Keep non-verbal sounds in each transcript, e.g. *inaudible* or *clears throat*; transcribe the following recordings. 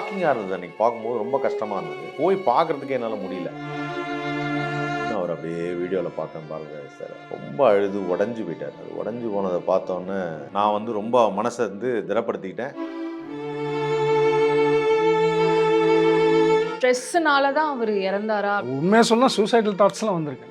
ஷாக்கிங்காக இருந்தது அன்னைக்கு. பார்க்கும்போது ரொம்ப கஷ்டமாக இருந்தது. போய் பார்க்கறதுக்கே என்னால் முடியல. அவர் அப்படியே வீடியோவில் பார்த்தேன் பாருங்க சார். ரொம்ப அழுது உடஞ்சி போயிட்டார். அது உடஞ்சி போனதை பார்த்தோன்னே நான் வந்து ரொம்ப மனசை வந்து திடப்படுத்திக்கிட்டேன். ஸ்ட்ரெஸ்ஸுனால தான் அவர் இறந்தாரா? உண்மையாக சொன்னால் சூசைடல் தாட்ஸ்லாம் வந்திருக்கு.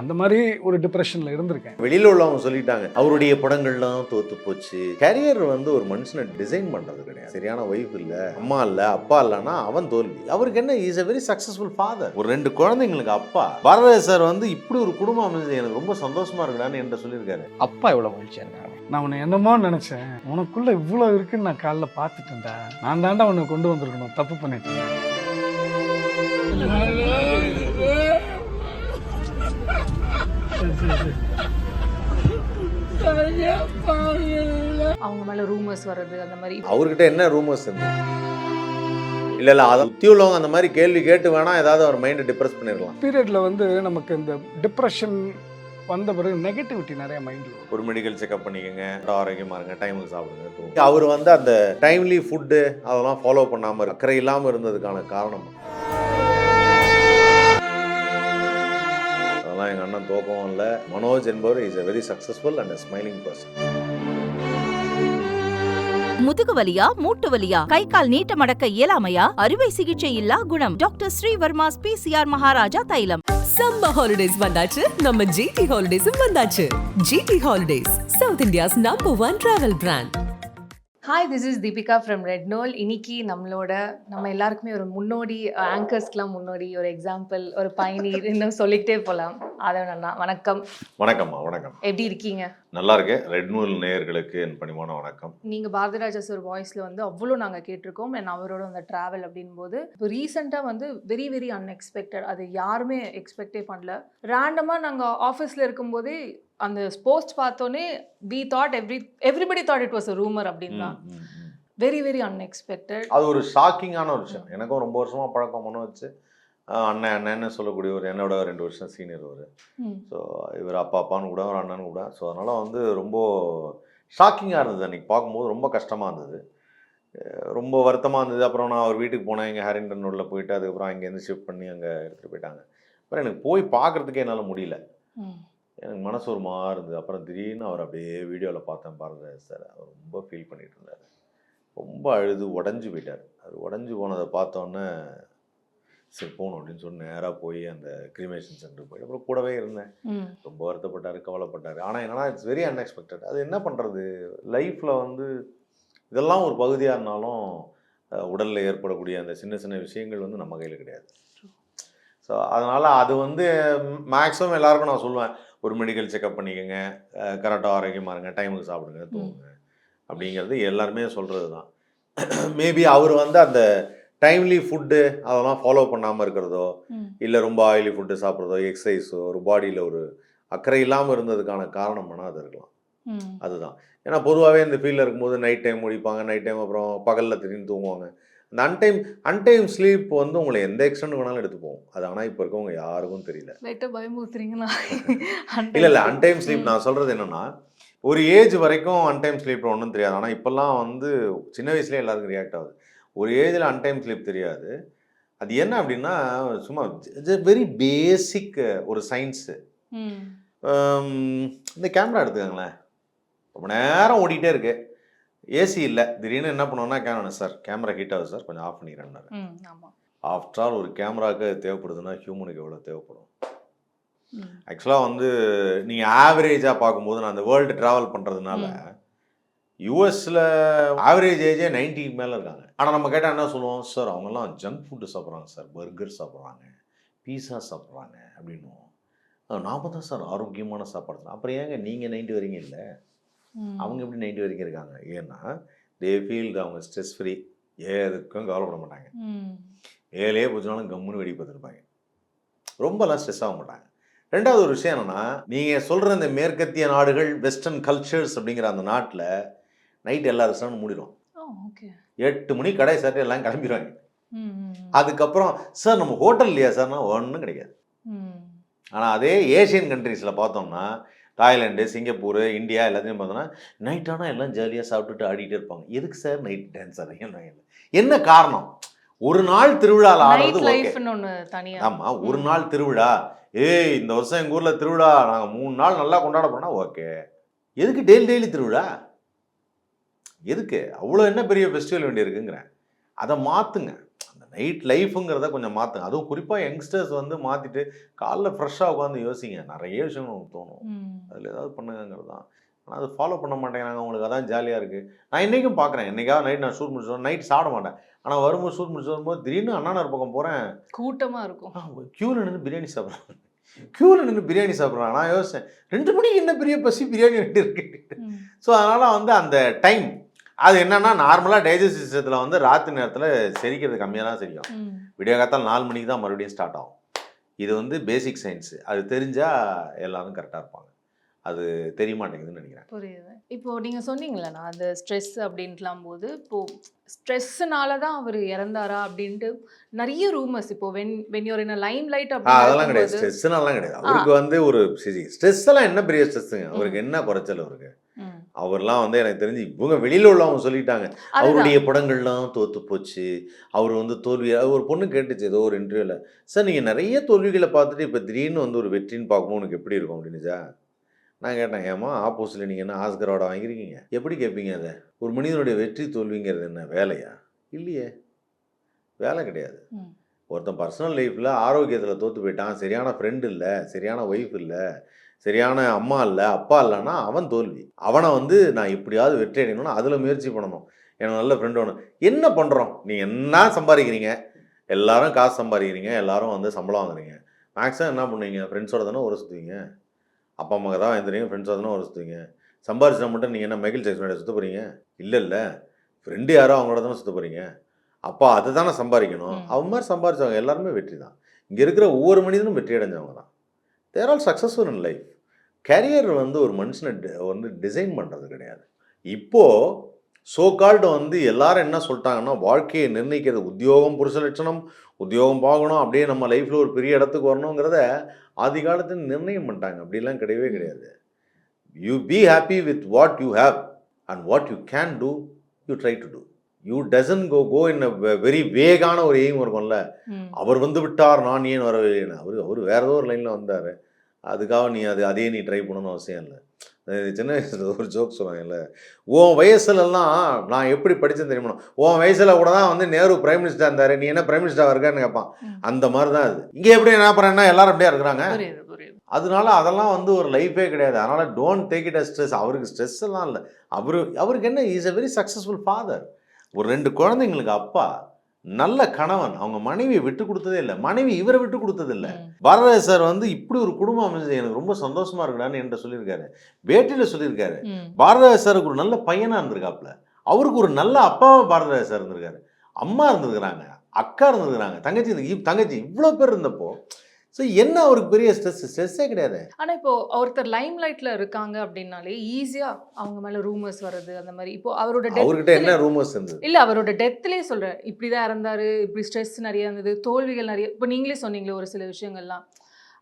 அந்த மாதிரி ஒரு டிப்ரெஷனில் இருந்திருக்கேன். வெளியில உள்ளவங்க சொல்லிட்டாங்க அவருடைய படங்கள்லாம் தோத்து போச்சு. கேரியர் வந்து ஒரு மனுஷனை டிசைன் பண்றது கிடையாது. சரியான ஒய்ஃப் இல்ல அம்மா இல்ல அப்பா இல்லைன்னா அவன் தோல்வி. அவருக்கு என்ன is a very successful father ஒரு ரெண்டு குழந்தைங்களுக்கு அப்பா. பாரத சார் வந்து இப்படி ஒரு குடும்பம் அமைஞ்சது எனக்கு ரொம்ப சந்தோஷமா இருக்குடான்னு என்கிட்ட சொல்லியிருக்காரு. அப்பா எவ்வளோ மகிழ்ச்சியா இருக்காங்க நான் உன்னை என்னமோ நினச்சேன். உனக்குள்ளே இவ்வளோ இருக்குன்னு நான் காலைல பார்த்துட்டேன்டா. நான் தாண்டா உன்னை கொண்டு வந்திருக்கணும். தப்பு பண்ணிட்டேன். அவங்க மேல ரூமர்ஸ் வர்றது அந்த மாதிரி. அவர்கிட்ட என்ன ரூமர்ஸ் இருந்தது இல்ல இல்ல அதை சுத்தி உள்ளவங்க அந்த மாதிரி கேள்வி கேட்டு வேணா ஏதாவது அவர் மைண்டை டிப்ரெஸ் பண்ணிருக்கலாம் பீரியடில் வந்து நமக்கு இந்த டிப்ரெஷன் வந்த பிறகு நெகட்டிவிட்டி நிறைய மைண்டில் ஒரு மெடிக்கல் செக்அப் பண்ணிக்கோங்க ஆரோக்கியமா இருங்க டைமுக்கு சாப்பிடுங்க. அவர் வந்து அந்த டைம்லி ஃபுட்டு அதெல்லாம் ஃபாலோ பண்ணாம இரு- அக்கறை இல்லாம இருந்ததுக்கான காரணம் அதெல்லாம் எங்க அண்ணன் தோக்கவும் இல்லை. மனோஜ் என்பவர் is a very successful and smiling person முதுகு வலியா மூட்டு வலியா கை கால் நீட்ட மடக்க இயலாமையா அறுவை சிகிச்சை இல்லா குணம். டாக்டர் ஸ்ரீவர்மாஸ் பிசிஆர் மகாராஜா தைலம். சம்மர் ஹாலிடேஸ் வந்தாச்சு. நம்ம ஜிடி ஹாலிடேஸும் வந்தாச்சு. GT holidays south India's number one travel brand hi this is Deepika from red knoll இன்னைக்கு நம்மளோட நம்ம எல்லாருக்குமே ஒரு முன்னோடி ஆங்கர்ஸ்க்குலாம் முன்னோடி ஒரு எக்ஸாம்பிள் ஒரு பயணீர் இன்னும் சொல்லிக்கிட்டே போகலாம் ஆதவன் அண்ணா வணக்கம். வணக்கம்மா வணக்கம். எப்படி இருக்கீங்க? நல்லா இருக்கேன் ரெட் நூல் நேயர்களுக்கு என் பணிவான வணக்கம். நீங்கள் பாரதிராஜா சார் வாய்ஸில் வந்து அவ்வளோ நாங்கள் கேட்டிருக்கோம். அண்ட் அவரோட அந்த ட்ராவல் அப்படின் போது இப்போ ரீசெண்டாக வந்து வெரி வெரி அன்எக்ஸ்பெக்டட் அது யாருமே எக்ஸ்பெக்டே பண்ணல. ரேண்டமாக நாங்கள் ஆஃபீஸில் இருக்கும்போதே அந்த போஸ்ட் பார்த்தோன்னே we thought every everybody thought it was a rumour அப்படின்னு தான். வெரி வெரி அன்எக்ஸ்பெக்டட் அது ஒரு ஷாக்கிங்கான ஒரு விஷயம். எனக்கும் ரொம்ப வருஷமா பழக்கம் பண்ண வச்சு அண்ணன் அண்ணன்னு சொல்லக்கூடிய ஒரு என்னோட ரெண்டு வருஷம் சீனியர் ஒரு ஸோ இவர் அப்பா அப்பான்னு கூட ஒரு அண்ணன் கூட. ஸோ அதனால் வந்து ரொம்ப ஷாக்கிங்காக இருந்தது அன்றைக்கி பார்க்கும்போது. ரொம்ப கஷ்டமாக இருந்தது. ரொம்ப வருத்தமாக இருந்தது. அப்புறம் நான் அவர் வீட்டுக்கு போனேன். இங்கே ஹேரிங்டன் ரோடில் போயிட்டு அதுக்கப்புறம் அங்கேருந்து ஷிஃப்ட் பண்ணி அங்கே எடுத்துகிட்டு போயிட்டாங்க. அப்புறம் எனக்கு போய் பார்க்குறதுக்கே என்னால் முடியல. எனக்கு மனசு ஒரு மாதிரி இருந்தது. அப்புறம் திடீர்னு அவர் அப்படியே வீடியோவில் பார்த்தேன் பாருங்க சார் அவர் ரொம்ப ஃபீல் பண்ணிட்டு இருந்தார். ரொம்ப அழுது உடஞ்சி போயிட்டார். அது உடஞ்சி போனதை பார்த்தோன்னே சரி போகணும் அப்படின்னு சொல்லி நேராக போய் அந்த கிரிமேஷன் சென்டர் போய் அப்புறம் கூடவே இருந்தேன். ரொம்ப வருத்தப்பட்டார் கவலைப்பட்டார். ஆனால் என்னன்னா இட்ஸ் வெரி அன்எக்ஸ்பெக்டட் அது என்ன பண்ணுறது லைஃப்பில் வந்து இதெல்லாம் ஒரு பகுதியாக இருந்தாலும் உடலில் ஏற்படக்கூடிய அந்த சின்ன சின்ன விஷயங்கள் வந்து நம்ம கையில் கிடையாது. ஸோ அதனால் அது வந்து மேக்ஸிமம் எல்லாருக்கும் நான் சொல்லுவேன். ஒரு மெடிக்கல் செக்அப் பண்ணிக்கோங்க. கரெக்டாக ஆரோக்கியமாக இருங்க. டைமுக்கு சாப்பிடுங்க தூங்குங்க. அப்படிங்கிறது எல்லாருமே சொல்கிறது தான் மேபி *clears throat* அவர் வந்து அந்த டைம்லி ஃபுட்டு அதெல்லாம் ஃபாலோ பண்ணாமல் இருக்கிறதோ இல்லை ரொம்ப ஆயிலி ஃபுட்டு சாப்பிட்றதோ எக்ஸசைஸோ ஒரு பாடியில் ஒரு அக்கறை இல்லாமல் இருந்ததுக்கான காரணம் வேணால் அது இருக்கலாம். அதுதான். ஏன்னா பொதுவாகவே இந்த ஃபீல்டில் இருக்கும்போது நைட் டைம் முடிப்பாங்க. நைட் டைம் அப்புறம் பகலில் திடீர்னு தூங்குவாங்க. அந்த அன்டைம் அன்டைம் ஸ்லீப் வந்து உங்களை எந்த எக்ஸ்டெண்ட் வேணாலும் எடுத்து போகும். அது ஆனால் இப்போ இருக்கவங்க யாருக்கும் தெரியல. இல்லை இல்லை அன்டைம் ஸ்லீப் நான் சொல்கிறது என்னென்னா ஒரு ஏஜ் வரைக்கும் அன்டைம் ஸ்லீப் ஒன்றும் தெரியாது. ஆனால் இப்போல்லாம் வந்து சின்ன வயசுலேயே எல்லாருக்கும் ரியாக்ட் ஆகுது. ஒரு ஏஜில் அன்டைம் ஸ்லீப் தெரியாது. அது என்ன அப்படின்னா சும்மா வெரி பேசிக் ஒரு சயின்ஸு இந்த கேமரா எடுத்துக்கோங்களேன். ரொம்ப நேரம் ஓடிட்டே இருக்கு. ஏசி இல்லை. திடீர்னு என்ன பண்ணுவோம்னா கேமரா சார் கேமரா ஹீட் ஆகுது சார் கொஞ்சம் ஆஃப் பண்ணிக்கிறேன்னாரு ஆஃப்டர் ஆல் ஒரு கேமராவுக்கு தேவைப்படுதுன்னா ஹியூமனுக்கு எவ்வளோ தேவைப்படும்? ஆக்சுவலாக வந்து நீங்கள் ஆவரேஜாக பார்க்கும்போது நான் அந்த வேர்ல்டு ட்ராவல் பண்ணுறதுனால யூஎஸில் ஆவரேஜ் ஏஜே நைன்ட்டிக்கு மேலே இருக்காங்க. ஆனால் நம்ம கேட்டால் என்ன சொல்லுவோம்? சார் அவங்கெல்லாம் ஜங்க் ஃபுட்டு சாப்பிட்றாங்க சார். பர்கர் சாப்பிட்றாங்க. பீஸா சாப்பிட்றாங்க அப்படின்னுவோம். நாம தான் சார் ஆரோக்கியமான சாப்பாடு. அப்புறம் ஏங்க நீங்கள் நைன்ட்டி வரீங்க இல்லை. அவங்க எப்படி நைன்ட்டி வரைக்கும் இருக்காங்க? ஏன்னா தே ஃபீல் அவங்க ஸ்ட்ரெஸ் ஃப்ரீ எதுக்கும் கவலைப்பட மாட்டாங்க. ஏழையே போச்சுனாலும் கம்முன்னு வெடி பார்த்துருப்பாங்க. ரொம்பலாம் ஸ்ட்ரெஸ் ஆக மாட்டாங்க. ரெண்டாவது ஒரு விஷயம் என்னன்னா நீங்கள் சொல்கிற இந்த மேற்கத்திய நாடுகள் வெஸ்டர்ன் கல்ச்சர்ஸ் அப்படிங்கிற அந்த நாட்டில் நைட் எல்லா ரெஸ்டாரண்ட் மூடிடும் எட்டு மணி கடை சார் எல்லாம் கிளம்பிடுவாங்க. அதுக்கப்புறம் சார் நம்ம ஹோட்டல் இல்லையா சார்னா ஒன்றும் கிடைக்காது ஆனால் அதே ஏஷியன் கண்ட்ரீஸில் பார்த்தோம்னா தாய்லாந்து சிங்கப்பூர் இந்தியா எல்லாத்தையும் பார்த்தோன்னா நைட் ஆனால் எல்லாம் ஜாலியாக சாப்பிட்டுட்டு ஆடிட்டே இருப்பாங்க. எதுக்கு சார் நைட் டான்ஸ் ஆடுறீங்க என்ன காரணம்? ஒரு நாள் திருவிழாவில் ஆடுறது நைட் ஓகே லைஃப்னு ஒன்று தனியா. ஆமா ஒரு நாள் திருவிழா. ஏய் இந்த வருஷம் எங்கள் ஊரில் திருவிழா. நாங்கள் மூணு நாள் நல்லா கொண்டாட போனால் ஓகே எதுக்கு டெய்லி டெய்லி திருவிழா? எதுக்கு? அவ்வளோ என்ன பெரிய ஃபெஸ்டிவல் வேண்டியிருக்குங்கிறேன். அதை மாற்றுங்க அந்த நைட் லைஃபுங்கிறத கொஞ்சம் மாற்றுங்க அதுவும் குறிப்பாக யங்ஸ்டர்ஸ் வந்து மாற்றிட்டு காலைல ஃப்ரெஷ்ஷாக உட்காந்து யோசிங்க. நிறைய விஷயங்கள் உங்களுக்கு தோணும். அதில் ஏதாவது பண்ணுங்கிறது தான். ஆனால் அது ஃபாலோ பண்ண மாட்டேங்கிறாங்க. உங்களுக்கு அதான் ஜாலியாக இருக்குது நான் இன்றைக்கும் பார்க்குறேன். என்னைக்காவது நைட் நான் ஷூட் முடிச்சு நைட் சாப்பிட மாட்டேன். ஆனால் வரும்போது ஷூட் முடிச்சு வரும்போது திடீர்னு அண்ணாநர் பக்கம் போகிறேன் கூட்டமா இருக்கும். க்யூவில் நின்று பிரியாணி சாப்பிட்றாங்க. க்யூவில் நின்று பிரியாணி சாப்பிட்றாங்க. நான் யோசிச்சேன் ரெண்டு மணிக்கு என்ன பெரிய பசி பிரியாணி வேண்டி இருக்கு. ஸோ அதனால் வந்து அந்த டைம் அது என்னன்னா நார்மலாக டைஜஸ்ட் சிஸ்டத்தில் வந்து ராத்திரி நேரத்தில் செரிக்கிறது கம்மியாக தான் செரிக்கும். விடிய காத்தால் நாலு மணிக்கு தான் மறுபடியும் ஸ்டார்ட் ஆகும். இது வந்து பேசிக் சயின்ஸு அது தெரிஞ்சால் எல்லாரும் கரெக்டாக இருப்பாங்க. அது தெரிய மாட்டேங்குதுன்னு நினைக்கிறேன். புரியுது. இப்போ நீங்க சொன்னீங்களே நான் அந்த ஸ்ட்ரெஸ் அப்படின்ட்டுலாம் போது இப்போ ஸ்ட்ரெஸ்ஸுனால தான் அவர் இறந்தாரா அப்படின்ட்டு நிறைய ரூமர்ஸ் இப்போ when when you're in limelight ஆ அதெல்லாம் கிடையாது. அப்படின்னு ஸ்ட்ரெஸ்ஸுனாலாம் கிடையாது. அவருக்கு வந்து ஒரு ஸ்ட்ரெஸ் எல்லாம் என்ன பெரிய ஸ்ட்ரெஸ்ஸுங்க அவருக்கு என்ன குறைச்சல் அவருக்கு? அவர்லாம் வந்து எனக்கு தெரிஞ்சு இவங்க வெளியில் உள்ளவங்க சொல்லிட்டாங்க. அவருடைய படங்கள்லாம் தோத்து போச்சு. அவர் வந்து தோல்வி ஒரு பொண்ணு கேட்டுச்சு ஏதோ ஒரு இன்டர்வியூவில் சார் நீங்கள் நிறைய தோல்விகளை பார்த்துட்டு இப்போ திடீர்னு வந்து ஒரு வெற்றின்னு பார்க்கும்போது உனக்கு எப்படி இருக்கும்? அப்படின்னுச்சா நான் கேட்டேன் ஏமா ஆப்போசிட்டில் நீங்கள் என்ன ஆஸ்கரோட வாங்கியிருக்கீங்க? எப்படி கேட்பீங்க அதை? ஒரு மனிதனுடைய வெற்றி தோல்விங்கிறது என்ன வேலையா? இல்லையே. வேலை கிடையாது. ஒருத்தன் பர்சனல் லைஃப்பில் ஆரோக்கியத்தில் தோற்று போயிட்டான். சரியான ஃப்ரெண்டு இல்லை. சரியான ஒய்ஃப் இல்லை. சரியான அம்மா இல்லை அப்பா இல்லைன்னா அவன் தோல்வி. அவனை வந்து நான் எப்படியாவது வெற்றி அடையணும்னா அதில் முயற்சி பண்ணணும். எனக்கு நல்ல ஃப்ரெண்டு வேணும் என்ன பண்ணுறோம் நீங்கள் என்ன சம்பாதிக்கிறீங்க? எல்லாரும் காசு சம்பாதிக்கிறீங்க எல்லாரும் வந்து சம்பளம் வாங்குறீங்க. மேக்ஸிமம் என்ன பண்ணுவீங்க? ஃப்ரெண்ட்ஸோட தானே ஒரு சுற்றுவீங்க அப்பா அம்மாக்கு தான் வந்துடுங்க ஃப்ரெண்ட்ஸோட தானே ஒரு சுற்றுவீங்க சம்பாரிச்சா மட்டும் நீங்கள் என்ன மைக்கேல் ஜாக்சனோட சுற்ற போகிறீங்க இல்லை இல்லை. ஃப்ரெண்டு யாரோ அவங்களோட தானே சுற்ற போகிறீங்க அப்பா அதை தானே சம்பாதிக்கணும். அவன் மாதிரி சம்பாரிச்சவங்க எல்லாருமே வெற்றி தான். இங்கே இருக்கிற ஒவ்வொரு மனிதனும் வெற்றி அடைஞ்சவங்க தான். They're all successful in life career வந்து ஒரு மனுஷனை வந்து டிசைன் பண்ணுறது கிடையாது. இப்போது சோ கால்டு வந்து எல்லாரும் என்ன சொல்லிட்டாங்கன்னா வாழ்க்கையை நிர்ணயிக்கிறது உத்தியோகம் புருஷ லட்சணம் உத்தியோகம் பார்க்கணும் அப்படியே நம்ம லைஃப்பில் ஒரு பெரிய இடத்துக்கு வரணுங்கிறத ஆதி காலத்தில் நிர்ணயம் பண்ணிட்டாங்க. அப்படிலாம் கிடையவே கிடையாது. You be happy with what you have and what you can do you try to do you doesn't go go in very வேகான ஒரு எய்ம் இருக்கும்ல. அவர் வந்து விட்டார் நான் ஏன் வரவில்லைன்னு அவர் அவர் வேற ஏதோ ஒரு லைனில் வந்தார். அதுக்காக நீ அது அதே நீ ட்ரை பண்ணணும்னு அவசியம் இல்லை. சின்ன வயசுல ஒரு ஜோக் சொல்லுவாங்கல்ல. உன் வயசுலலாம் நான் எப்படி படித்தேன் தெரியுமா? உன் வயசில் கூட தான் வந்து நேரு பிரைம் மினிஸ்டர் இருந்தார். நீ என்ன பிரைம் மினிஸ்டர் இருக்கான்னு கேட்பான். அந்த மாதிரி தான் அது. இங்கே எப்படி என்ன பண்ணுறேன்னா எல்லாரும் அப்படியே இருக்கிறாங்க. அதனால அதெல்லாம் வந்து ஒரு லைஃபே கிடையாது. அதனால் don't take it a stress அவருக்கு ஸ்ட்ரெஸ் எல்லாம் இல்லை. அவரு அவருக்கு என்ன? Is a very successful father ஒரு ரெண்டு குழந்தைங்களுக்கு அப்பா நல்ல கணவன் அவங்க மனைவியை விட்டு கொடுத்ததே இல்லை. மனைவி இவரை விட்டு கொடுத்தது இல்லை ம். பாரத சார் வந்து இப்படி ஒரு குடும்பம் அமைஞ்சது எனக்கு ரொம்ப சந்தோஷமா இருக்குடான்னு என்கிட்ட சொல்லியிருக்காரு. பேட்டியில் சொல்லியிருக்காரு. ம். பாரத சாருக்கு ஒரு நல்ல பையனா இருந்திருக்காப்புல. அவருக்கு ஒரு நல்ல அப்பாவா பாரத சார் இருந்திருக்காரு. அம்மா இருந்திருக்கிறாங்க அக்கா இருந்திருக்கிறாங்க தங்கச்சி தங்கச்சி இவ்வளோ பேர் இருந்தப்போ ஸோ என்ன அவருக்கு பெரிய ஸ்ட்ரெஸ் ஸ்ட்ரெஸ்ஸே கிடையாது. ஆனா இப்போ ஒருத்தர் லைம் லைட்ல இருக்காங்க அப்படின்னாலே ஈஸியா அவங்க மேல ரூமர்ஸ் வருது அந்த மாதிரி. இப்போ அவரோட அவர்கிட்ட என்ன ரூமர்ஸ் இருந்தது? இல்ல அவரோட டெத்லயே சொல்றேன். இப்படிதான் இறந்தாரு இப்படி ஸ்ட்ரெஸ் நிறைய இருந்தது தோல்விகள் நிறைய இப்போ நீங்களே சொன்னீங்களே ஒரு சில விஷயங்கள்லாம்.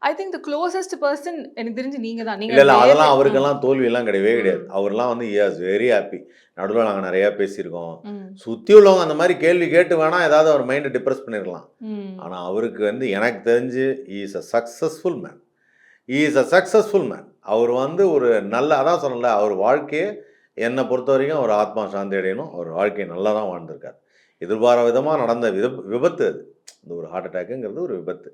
I think the closest person எனக்கு தெரிஞ்சு நீங்க தான் நீங்க இல்ல அதெல்லாம் அவருக்கெல்லாம் தோல்வி எல்லாம் கிடையவே. கிடையாது. அவர்லாம் வந்து இஸ் வெரி ஹாப்பி நடுவில் நாங்கள் நிறைய பேசியிருக்கோம். சுற்றி உள்ளவங்க அந்த மாதிரி கேள்வி கேட்டு வேணா ஏதாவது அவர் மைண்டை டிப்ரெஸ் பண்ணிருக்கலாம் ம், ஆனால் அவருக்கு வந்து எனக்கு தெரிஞ்சு is a successful man is a successful man அவர் வந்து ஒரு நல்ல அதான் சொன்னல அவர் வாழ்க்கையை என்னை பொறுத்த வரைக்கும் அவர் ஆத்மா சாந்தி அடையணும். அவர் வாழ்க்கையை நல்லா தான் வாழ்ந்திருக்கார். எதிர்பாராத விதமாக நடந்த வித விபத்து அது. இந்த ஒரு ஹார்ட் அட்டாக்குங்கிறது ஒரு விபத்து.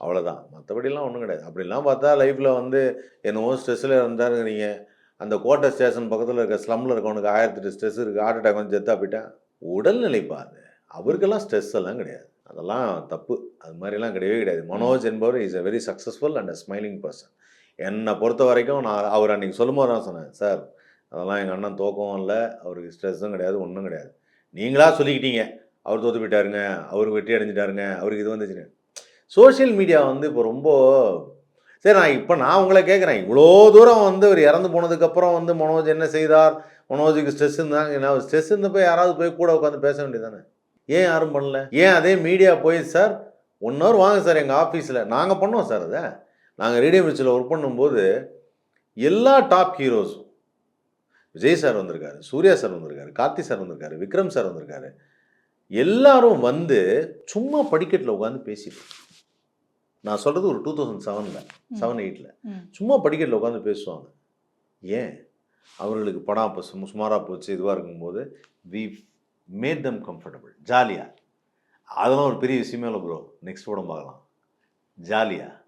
அவ்வளோதான் மற்றபடிலாம் ஒன்றும் கிடையாது. அப்படிலாம் பார்த்தா லைஃப்பில் வந்து என்னவோ ஸ்ட்ரெஸ்ஸில் இருந்தாருங்கிறீங்க அந்த கோட்டை ஸ்டேஷன் பக்கத்தில் இருக்க ஸ்லம்மில் இருக்கவனுக்கு ஆயிரத்தெட்டு ஸ்ட்ரெஸ் இருக்குது ஹார்ட் அட்டாக் வந்து செத்தா போயிட்டேன். உடல்நிலை அது. அவருக்கெல்லாம் ஸ்ட்ரெஸ் எல்லாம் கிடையாது. அதெல்லாம் தப்பு. அது மாதிரிலாம் கிடையவே கிடையாது. மனோஜ் என்பவர் is a very successful and a smiling person என்னை பொறுத்த வரைக்கும் நான் அவர் அன்றைக்கி சொல்லும்போது தான் சொன்னேன் சார் அதெல்லாம் எங்கள் அண்ணன் தோக்கவும் இல்லை. அவருக்கு ஸ்ட்ரெஸ்ஸும் கிடையாது ஒன்றும் கிடையாது. நீங்களாக சொல்லிக்கிட்டீங்க. அவர் தோத்து போயிட்டாருங்க அவருக்கு வெற்றி அடைஞ்சிட்டாருங்க அவருக்கு இது வந்துச்சுங்க. சோஷியல் மீடியா வந்து இப்போ ரொம்ப சரி நான் இப்போ நான் உங்களை கேட்குறேன் இவ்வளோ தூரம் வந்து அவர் இறந்து போனதுக்கப்புறம் வந்து மனோஜ் என்ன செய்தார்? மனோஜுக்கு ஸ்ட்ரெஸ் இருந்தாங்க நான் ஸ்ட்ரெஸ் இருந்தப்போ யாராவது போய் கூட உட்காந்து பேச வேண்டியதானே ஏன் யாரும் பண்ணல? ஏன் அதே மீடியா போய் சார் ஒன் ஹவர் வாங்க சார் எங்கள் ஆஃபீஸில் நாங்கள் பண்ணோம் சார் அதை. நாங்கள் ரேடியோ மிர்ச்சியில் ஒர்க் பண்ணும்போது எல்லா டாப் ஹீரோஸும் விஜய் சார் வந்திருக்காரு சூர்யா சார் வந்திருக்காரு கார்த்தி சார் வந்திருக்காரு விக்ரம் சார் வந்திருக்காரு எல்லாரும் வந்து சும்மா படிக்கட்டில் உட்காந்து பேசிட்டு நான் சொல்கிறது ஒரு டூ தௌசண்ட் செவனில் செவன் எயிட்டில். சும்மா படிக்கட்டில் உட்காந்து பேசுவாங்க. ஏன்? அவர்களுக்கு படம் அப்போ சும் சுமாராக போச்சு இதுவாக இருக்கும்போது வி மேட் தம் கம்ஃபர்டபுள் ஜாலியாக அதெல்லாம் ஒரு பெரிய விஷயமே இல்லை ப்ரோ நெக்ஸ்ட் படம் பார்க்கலாம். ஜாலியாக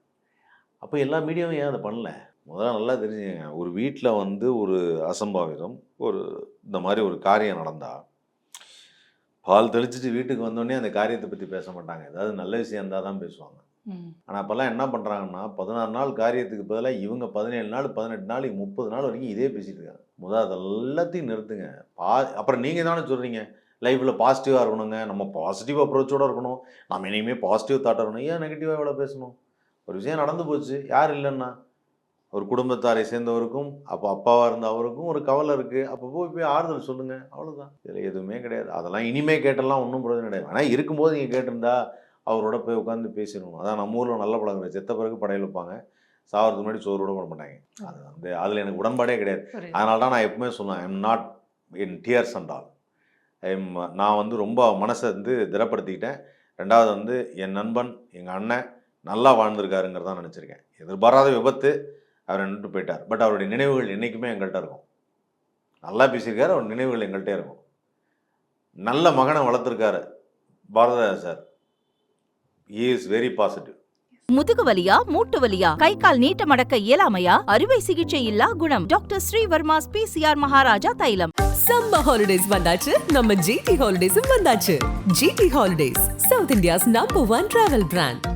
அப்போ எல்லா மீடியாவும் ஏன் அதை பண்ணல? முதல்ல நல்லா தெரிஞ்சுங்க. ஒரு வீட்டில் வந்து ஒரு அசம்பாவிதம் ஒரு இந்த மாதிரி ஒரு காரியம் நடந்தால் பால் தெளிச்சிட்டு வீட்டுக்கு வந்தோடனே அந்த காரியத்தை பற்றி பேச மாட்டாங்க. ஏதாவது நல்ல விஷயம் இருந்தால் தான் பேசுவாங்க. ஆனால் அப்போல்லாம் என்ன பண்ணுறாங்கன்னா பதினாறு நாள் காரியத்துக்கு பதிலாக இவங்க பதினேழு நாள் பதினெட்டு நாள் முப்பது நாள் வரைக்கும் இதே பேசிட்டு இருக்காங்க. முதல் அது எல்லாத்தையும் நிறுத்துங்க. பா அப்புறம் நீங்கள் தானே சொல்கிறீங்க லைஃப்பில் பாசிட்டிவாக இருக்கணுங்க. நம்ம பாசிட்டிவ் அப்ரோச்சோடு இருக்கணும். நம்ம இனிமேல் பாசிட்டிவ் தாட் இருக்கணும். ஏன் நெகட்டிவாக எவ்வளோ பேசணும்? ஒரு விஷயம் நடந்து போச்சு. யார் இல்லைன்னா? ஒரு குடும்பத்தாரை சேர்ந்தவருக்கும் அப்போ அப்பாவாக இருந்த அவருக்கும் ஒரு கவலை இருக்குது அப்போ போய் போய் ஆறுதல் சொல்லுங்கள் அவ்வளோதான் இதில் எதுவுமே கிடையாது. அதெல்லாம் இனிமே கேட்டெல்லாம் ஒன்றும் பிரயோஜனம் கிடையாது. ஆனால் இருக்கும்போது நீங்கள் கேட்டிருந்தா அவரோட போய் உட்காந்து பேசிடணும். அதான் நம்ம ஊரில் நல்ல பழக்கம் செத்த பிறகு படையல் வைப்பாங்க. சாவறதுக்கு முன்னாடி சோறு போட மாட்டாங்க. அது வந்து அதில் எனக்கு உடன்பாடே கிடையாது. அதனால தான் நான் எப்பவுமே சொன்னேன் I'm not in tears and all I'm நான் வந்து ரொம்ப மனசை வந்து திடப்படுத்திக்கிட்டேன். ரெண்டாவது வந்து என் நண்பன் எங்கள் அண்ணன் நல்லா வாழ்ந்திருக்காருங்கிறதான் நினச்சிருக்கேன். எதிர்பாராத விபத்து அவர் நின்று போயிட்டார். பட் அவருடைய நினைவுகள் என்றைக்குமே எங்கள்கிட்ட இருக்கும். நல்லா பேசியிருக்காரு அவர் நினைவுகள் எங்கள்கிட்ட இருக்கும். நல்ல மகனை வளர்த்துருக்காரு Bharathiraja sir. He is very positive முதுகு வலியா மூட்டு வலியா கை கால் நீட்ட மடக்க இயலாமையா அறுவை சிகிச்சை இல்லா குணம். டாக்டர் ஸ்ரீவர்மாஸ் பிசிஆர் மகாராஜா தைலம். சம்மர் ஹாலிடேஸ் வந்தாச்சு. நம்ம ஜிடி ஹாலிடேஸும் வந்தாச்சு. GT holidays south India's number one travel brand